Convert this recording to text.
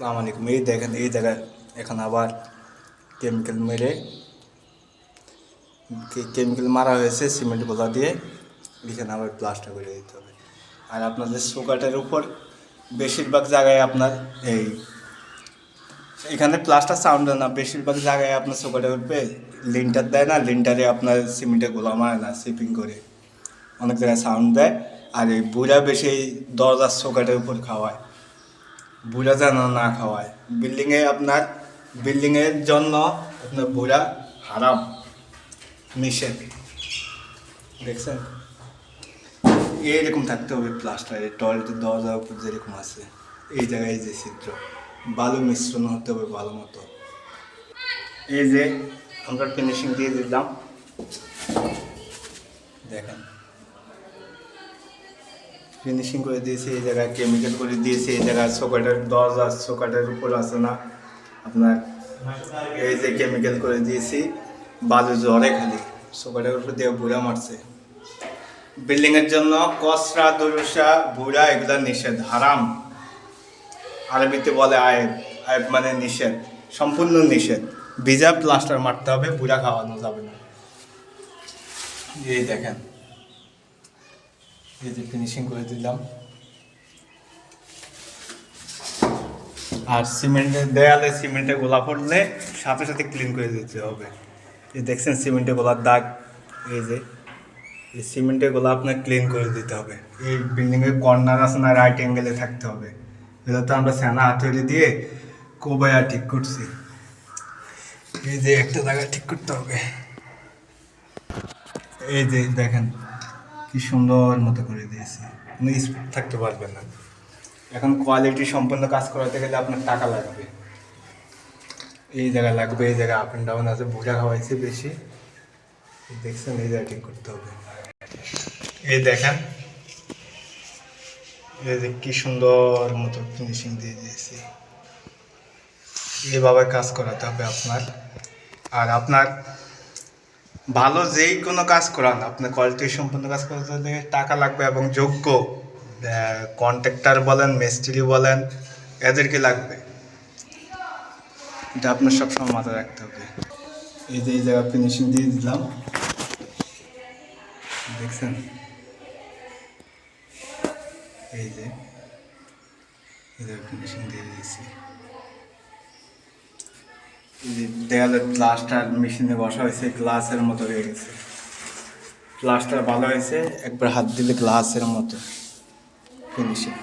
সালাম আলাইকুম এই দেখেন, এই জায়গায় এখন আবার কেমিক্যাল মেরে কেমিক্যাল মারা হয়েছে সিমেন্ট গোলা দিয়ে। এখানে আবার প্লাস্টার করে দিতে হবে। আর আপনাদের সুগাটের উপর বেশিরভাগ জায়গায় আপনার এই এখানে প্লাস্টার সাউন্ড না। বেশিরভাগ জায়গায় আপনার সুগাটের উপরে লিন্টার দেয় না। লিন্টারে আপনার সিমেন্টের গোলা মারে না সিপিং করে। অনেক জায়গায় সাউন্ড দেয়। আর এই বুড়া বেশি দরজার সোকাটের উপর খাওয়ায়। বুড়া যেন না খাওয়ায়। বিল্ডিংয়ে আপনার, বিল্ডিংয়ের জন্য আপনার বুড়া হারাম। নিষেধ। দেখছেন? এইরকম থাকতে হবে প্লাস্টার এই টয়লেটের দরজার উপর যেরকম আছে। এই জায়গায় যে চিত্র বালু মিশ্রণ হতে হবে ভালো মতো। এই যে, আমরা ফিনিশিং দিয়ে দিলাম। দেখেন। ফিনিশিং করে দিয়েছি, এই জায়গায় কেমিক্যাল করে দিয়েছি, এই জায়গায় সকেটের দরজা সকেটের উপর আছে না? আপনার এই যে কেমিক্যাল করে দিয়েছি, বালু জ্বরে খালি সকেটের উপর দিয়ে বুড়া মারছে। বিল্ডিং এর জন্য কসরা দরুসা বুড়া, এগুলো নিষেধ, হারাম। আরবিতে বলে আয়েব আয়েব মানে নিষেধ, সম্পূর্ণ নিষেধ। ভিজা প্লাস্টার মারতে হবে, বুড়া খাওয়ানো যাবে না। এই দেখেন। এই যে ফিনিশিং করে দিলাম। আর সিমেন্টের দেয়ালে সিমেন্টে গোলা পড়লে সাথে সাথে ক্লিন করে দিতে হবে। এই দেখছেন সিমেন্টে গোলার দাগ। এই যে, এই সিমেন্টের গোলা আপনার ক্লিন করে দিতে হবে। এই বিল্ডিংয়ের কর্নার আছে না রাইট অ্যাঙ্গেলে থাকতে হবে। এটা তো আমরা সেনা হাতুড়ি দিয়ে কোবায়া ঠিক করছি। এই যে একটা জায়গা ঠিক করতে হবে। এই যে দেখেন কি সুন্দর মতো করে দিয়েছে। কোনো স্পিড থাকতে পারবে না। এখন কোয়ালিটি সম্পন্ন কাজ করাতে গেলে আপনার টাকা লাগবে। এই জায়গা লাগবে এই জায়গা আপ অ্যান্ড ডাউন আছে বোঝা খাওয়াইছে বেশি। দেখছেন এই জায়গা ঠিক করতে হবে। এই দেখেন এই যে কি সুন্দর মতো ফিনিশিং দিয়ে দিয়েছি। এইভাবে কাজ করাতে হবে আপনার। আর আপনার ভালো যেই কোনো কাজ করান, আপনার কোয়ালিটি সম্পন্ন কাজ করতে টাকা লাগবে এবং যোগ্য কন্ট্রাক্টর বলেন, মিস্ত্রি বলেন এদেরকে লাগবে? এটা আপনার সবসময় মাথায় রাখতে হবে। এই যে, এই জায়গা ফিনিশিং দিয়ে দিলাম। দেখছেন? এই যে, এই জায়গা ফিনিশিং দিয়ে দিয়েছি। দেয়ালের প্লাস্টার মেশিনে বসা হয়েছে, গ্লাসের মতো হয়ে গেছে। প্লাস্টার ভালো হয়েছে, একবার হাত দিলে গ্লাসের মতো ফিনিশিং